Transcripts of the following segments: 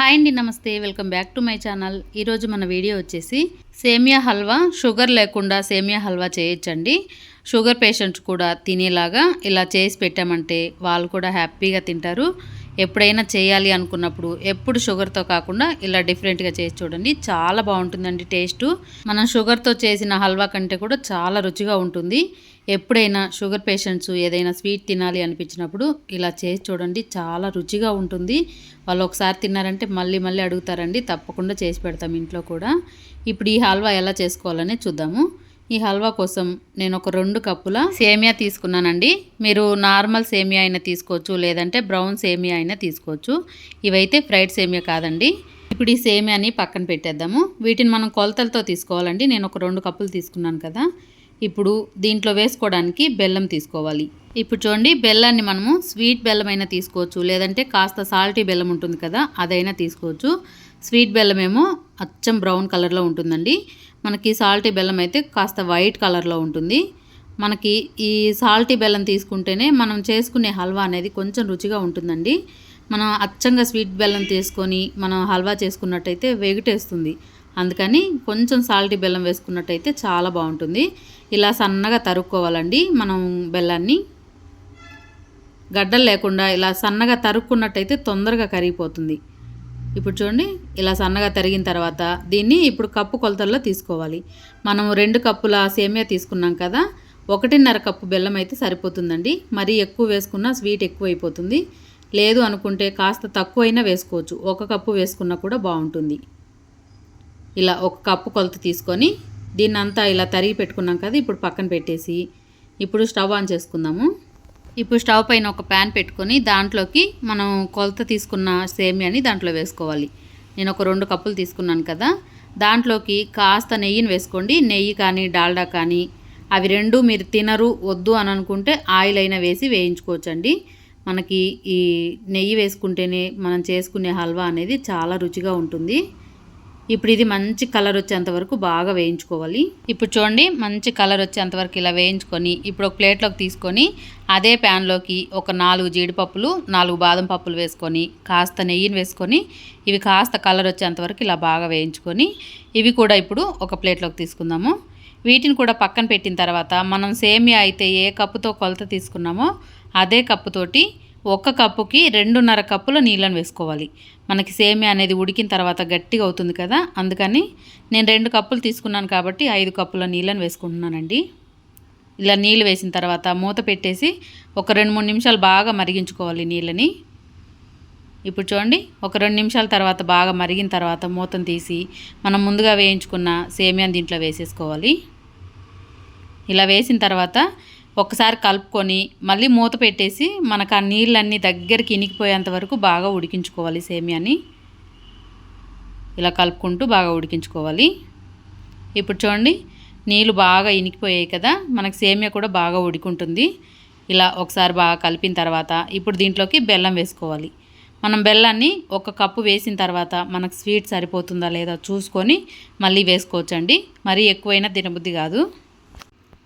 Hi అండి నమస్తే. Welcome back to my channel. ఈరోజు మన వీడియో వచ్చేసి సేమియా హల్వా షుగర్ లేకుండా సేమియా హల్వా చేయొచ్చండి. షుగర్ పేషెంట్స్ కూడా తినేలాగా ఇలా చేసి పెట్టామంటే వాళ్ళు కూడా హ్యాపీగా తింటారు. ఎప్పుడైనా చేయాలి అనుకున్నప్పుడు ఎప్పుడు షుగర్తో కాకుండా ఇలా డిఫరెంట్గా చేసి చూడండి. చాలా బాగుంటుందండి టేస్ట్. మనం షుగర్తో చేసిన హల్వా కంటే కూడా చాలా రుచిగా ఉంటుంది. ఎప్పుడైనా షుగర్ పేషెంట్స్ ఏదైనా స్వీట్ తినాలి అనిపించినప్పుడు ఇలా చేసి చూడండి చాలా రుచిగా ఉంటుంది. వాళ్ళు ఒకసారి తిన్నారంటే మళ్ళీ మళ్ళీ అడుగుతారండి తప్పకుండా చేసి పెడతాం ఇంట్లో కూడా. ఇప్పుడు ఈ హల్వా ఎలా చేసుకోవాలని చూద్దాము. ఈ హల్వా కోసం నేను ఒక రెండు కప్పుల సేమియా తీసుకున్నానండి. మీరు నార్మల్ సేమియా అయినా తీసుకోవచ్చు లేదంటే బ్రౌన్ సేమియా అయినా తీసుకోవచ్చు. ఇవైతే ఫ్రైడ్ సేమియా కాదండి. ఇప్పుడు ఈ సేమియాని పక్కన పెట్టేద్దాము. వీటిని మనం కొలతలతో తీసుకోవాలండి. నేను ఒక రెండు కప్పులు తీసుకున్నాను కదా. ఇప్పుడు దీంట్లో వేసుకోవడానికి బెల్లం తీసుకోవాలి. ఇప్పుడు చూడండి బెల్లాన్ని మనము స్వీట్ బెల్లం అయినా తీసుకోవచ్చు లేదంటే కాస్త సాల్టీ బెల్లం ఉంటుంది కదా అదైనా తీసుకోవచ్చు. స్వీట్ బెల్లం ఏమో అచ్చం బ్రౌన్ కలర్లో ఉంటుందండి. మనకి సాల్టీ బెల్లం అయితే కాస్త వైట్ కలర్లో ఉంటుంది. మనకి ఈ సాల్టీ బెల్లం తీసుకుంటేనే మనం చేసుకునే హల్వా అనేది కొంచెం రుచిగా ఉంటుందండి. మనం అచ్చంగా స్వీట్ బెల్లం తీసుకొని మనం హల్వా చేసుకున్నట్టయితే వెగిటేస్తుంది. అందుకని కొంచెం సాల్ట్ బెల్లం వేసుకున్నట్టయితే చాలా బాగుంటుంది. ఇలా సన్నగా తరుక్కోవాలండి. మనం బెల్లాన్ని గడ్డలు లేకుండా ఇలా సన్నగా తరుక్కున్నట్టయితే తొందరగా కరిగిపోతుంది. ఇప్పుడు చూడండి ఇలా సన్నగా తరిగిన తర్వాత దీన్ని ఇప్పుడు కప్పు కొలతల్లో తీసుకోవాలి. మనం రెండు కప్పుల సేమియా తీసుకున్నాం కదా ఒకటిన్నర కప్పు బెల్లం అయితే సరిపోతుందండి. మరీ ఎక్కువ వేసుకున్నా స్వీట్ ఎక్కువ అయిపోతుంది లేదు అనుకుంటే కాస్త తక్కువైనా వేసుకోవచ్చు. ఒక కప్పు వేసుకున్నా కూడా బాగుంటుంది. ఇలా ఒక కప్పు కొలత తీసుకొని దీన్ని అంతా ఇలా తరిగి పెట్టుకున్నాం కదా ఇప్పుడు పక్కన పెట్టేసి. ఇప్పుడు స్టవ్ ఆన్ చేసుకుందాము. ఇప్పుడు స్టవ్ పైన ఒక ప్యాన్ పెట్టుకొని దాంట్లోకి మనం కొలత తీసుకున్న సేమియాని దాంట్లో వేసుకోవాలి. నేను ఒక రెండు కప్పులు తీసుకున్నాను కదా దాంట్లోకి కాస్త నెయ్యిని వేసుకోండి. నెయ్యి కానీ డాల్డా కానీ అవి రెండు మీరు తినరు వద్దు అని అనుకుంటే ఆయిల్ అయినా వేసి వేయించుకోవచ్చండి. మనకి ఈ నెయ్యి వేసుకుంటేనే మనం చేసుకునే హల్వా అనేది చాలా రుచిగా ఉంటుంది. ఇప్పుడు ఇది మంచి కలర్ వచ్చేంత వరకు బాగా వేయించుకోవాలి. ఇప్పుడు చూడండి మంచి కలర్ వచ్చేంత వరకు ఇలా వేయించుకొని ఇప్పుడు ఒక ప్లేట్లోకి తీసుకొని అదే ప్యాన్లోకి ఒక నాలుగు జీడిపప్పులు నాలుగు బాదం పప్పులు వేసుకొని కాస్త నెయ్యిని వేసుకొని ఇవి కాస్త కలర్ వచ్చేంత వరకు ఇలా బాగా వేయించుకొని ఇవి కూడా ఇప్పుడు ఒక ప్లేట్లోకి తీసుకుందాము. వీటిని కూడా పక్కన పెట్టిన తర్వాత మనం సేమియా అయితే ఏ కప్పుతో కొలత తీసుకున్నామో అదే కప్పుతోటి ఒక్క కప్పుకి రెండున్నర కప్పుల నీళ్ళని వేసుకోవాలి. మనకి సేమియా అనేది ఉడికిన తర్వాత గట్టిగా అవుతుంది కదా? అందుకని నేను రెండు కప్పులు తీసుకున్నాను కాబట్టి ఐదు కప్పుల నీళ్ళని వేసుకుంటున్నానండి. ఇలా నీళ్ళు వేసిన తర్వాత మూత పెట్టేసి ఒక రెండు మూడు నిమిషాలు బాగా మరిగించుకోవాలి నీళ్ళని. ఇప్పుడు చూడండి ఒక రెండు నిమిషాల తర్వాత బాగా మరిగిన తర్వాత మూతను తీసి మనం ముందుగా వేయించుకున్న సేమియాని దీంట్లో వేసేసుకోవాలి. ఇలా వేసిన తర్వాత ఒకసారి కలుపుకొని మళ్ళీ మూత పెట్టేసి మనకు ఆ నీళ్ళన్నీ దగ్గరికి ఇనికిపోయేంత వరకు బాగా ఉడికించుకోవాలి సేమియాని. ఇలా కలుపుకుంటూ బాగా ఉడికించుకోవాలి. ఇప్పుడు చూడండి నీళ్ళు బాగా ఇనికిపోయాయి కదా మనకు సేమియా కూడా బాగా ఉడికుంటుంది. ఇలా ఒకసారి బాగా కలిపిన తర్వాత ఇప్పుడు దీంట్లోకి బెల్లం వేసుకోవాలి. మనం బెల్లాన్ని ఒక కప్పు వేసిన తర్వాత మనకు స్వీట్ సరిపోతుందా లేదా చూసుకొని మళ్ళీ వేసుకోవచ్చండి. మరీ ఎక్కువైనా తినబుద్ధి కాదు.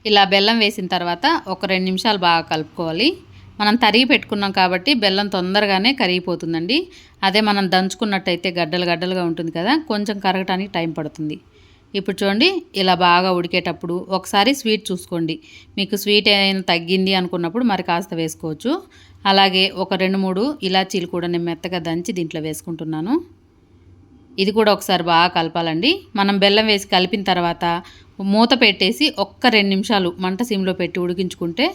ఇలా బెల్లం వేసిన తర్వాత ఒక రెండు నిమిషాలు బాగా కలుపుకోవాలి. మనం తరిగి పెట్టుకున్నాం కాబట్టి బెల్లం తొందరగానే కరిగిపోతుందండి. అదే మనం దంచుకున్నట్టయితే గడ్డలు గడ్డలుగా ఉంటుంది కదా కొంచెం కరగటానికి టైం పడుతుంది. ఇప్పుడు చూడండి ఇలా బాగా ఉడికేటప్పుడు ఒకసారి స్వీట్ చూసుకోండి. మీకు స్వీట్ ఏదైనా తగ్గింది అనుకున్నప్పుడు మరి కాస్త వేసుకోవచ్చు. అలాగే ఒక రెండు మూడు ఇలాచీలు కూడా నేను మెత్తగా దంచి దీంట్లో వేసుకుంటున్నాను. ఇది కూడా ఒకసారి బాగా కలపాలండి. మనం బెల్లం వేసి కలిపిన తర్వాత మూత పెట్టేసి ఒక్క రెండు నిమిషాలు మంట సీమ్లో పెట్టి ఉడికించుకుంటే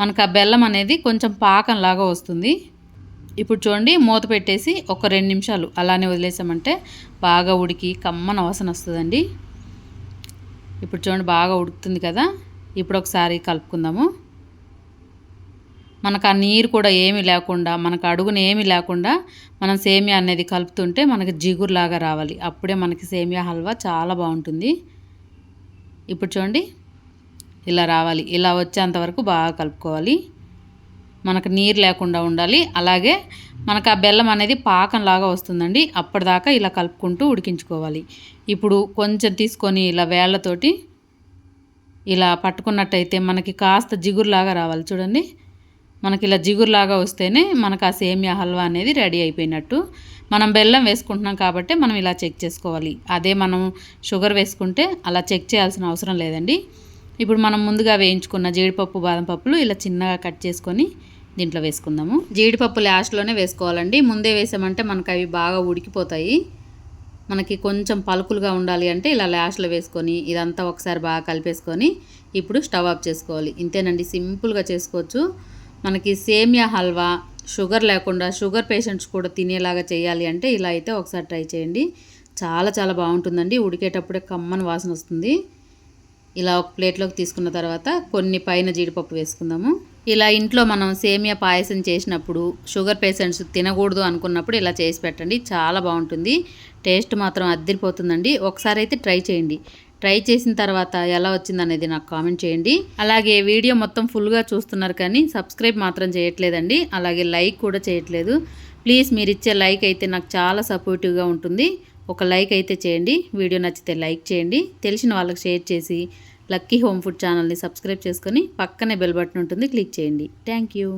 మనకు ఆ బెల్లం అనేది కొంచెం పాకంలాగా వస్తుంది. ఇప్పుడు చూడండి మూత పెట్టేసి ఒక రెండు నిమిషాలు అలానే వదిలేసామంటే బాగా ఉడికి కమ్మన వాసన వస్తుందండి. ఇప్పుడు చూడండి బాగా ఉడుకుతుంది కదా. ఇప్పుడు ఒకసారి కలుపుకుందాము. మనకు ఆ నీరు కూడా ఏమి లేకుండా మనకు అడుగున ఏమి లేకుండా మనం సేమియా అనేది కలుపుతుంటే మనకి జిగురులాగా రావాలి. అప్పుడే మనకి సేమియా హల్వా చాలా బాగుంటుంది. ఇప్పుడు చూడండి ఇలా రావాలి. ఇలా వచ్చేంత వరకు బాగా కలుపుకోవాలి. మనకు నీరు లేకుండా ఉండాలి. అలాగే మనకు ఆ బెల్లం అనేది పాకంలాగా వస్తుందండి. అప్పటిదాకా ఇలా కలుపుకుంటూ ఉడికించుకోవాలి. ఇప్పుడు కొంచెం తీసుకొని ఇలా వేళ్ళతోటి ఇలా పట్టుకున్నట్టయితే మనకి కాస్త జిగురులాగా రావాలి. చూడండి మనకి ఇలా జిగురులాగా వస్తేనే మనకు ఆ సేమియా హల్వా అనేది రెడీ అయిపోయినట్టు. మనం బెల్లం వేసుకుంటున్నాం కాబట్టి మనం ఇలా చెక్ చేసుకోవాలి. అదే మనం షుగర్ వేసుకుంటే అలా చెక్ చేయాల్సిన అవసరం లేదండి. ఇప్పుడు మనం ముందుగా వేయించుకున్న జీడిపప్పు బాదం పప్పులు ఇలా చిన్నగా కట్ చేసుకొని దీంట్లో వేసుకుందాము. జీడిపప్పు లాస్ట్లోనే వేసుకోవాలండి. ముందే వేసామంటే మనకు అవి బాగా ఉడికిపోతాయి. మనకి కొంచెం పలుకులుగా ఉండాలి అంటే ఇలా లాస్ట్లో వేసుకొని ఇదంతా ఒకసారి బాగా కలిపేసుకొని ఇప్పుడు స్టవ్ ఆఫ్ చేసుకోవాలి. ఇంతేనండి సింపుల్గా చేసుకోవచ్చు. మనకి సేమియా హల్వా షుగర్ లేకుండా షుగర్ పేషెంట్స్ కూడా తినేలాగా చేయాలి అంటే ఇలా అయితే ఒకసారి ట్రై చేయండి. చాలా చాలా బాగుంటుందండి. ఉడికేటప్పుడే కమ్మని వాసన వస్తుంది. ఇలా ఒక ప్లేట్లోకి తీసుకున్న తర్వాత కొన్ని పైన జీడిపప్పు వేసుకుందాము. ఇలా ఇంట్లో మనం సేమియా పాయసం చేసినప్పుడు షుగర్ పేషెంట్స్ తినకూడదు అనుకున్నప్పుడు ఇలా చేసి పెట్టండి. చాలా బాగుంటుంది. టేస్ట్ మాత్రం అద్దరిపోతుందండి. ఒకసారి అయితే ట్రై చేయండి. ట్రై చేసిన తర్వాత ఎలా వచ్చిందనేది నాకు కామెంట్ చేయండి. అలాగే వీడియో మొత్తం ఫుల్గా చూస్తున్నారు కానీ సబ్స్క్రైబ్ మాత్రం చేయట్లేదండి. అలాగే లైక్ కూడా చేయట్లేదు. ప్లీజ్ మీరు ఇచ్చే లైక్ అయితే నాకు చాలా సపోర్టివ్గా ఉంటుంది. ఒక లైక్ అయితే చేయండి. వీడియో నచ్చితే లైక్ చేయండి. తెలిసిన వాళ్ళకి షేర్ చేసి లక్కీ హోమ్ ఫుడ్ ఛానల్ని సబ్స్క్రైబ్ చేసుకొని పక్కనే బెల్ బటన్ ఉంటుంది. క్లిక్ చేయండి. Thank you.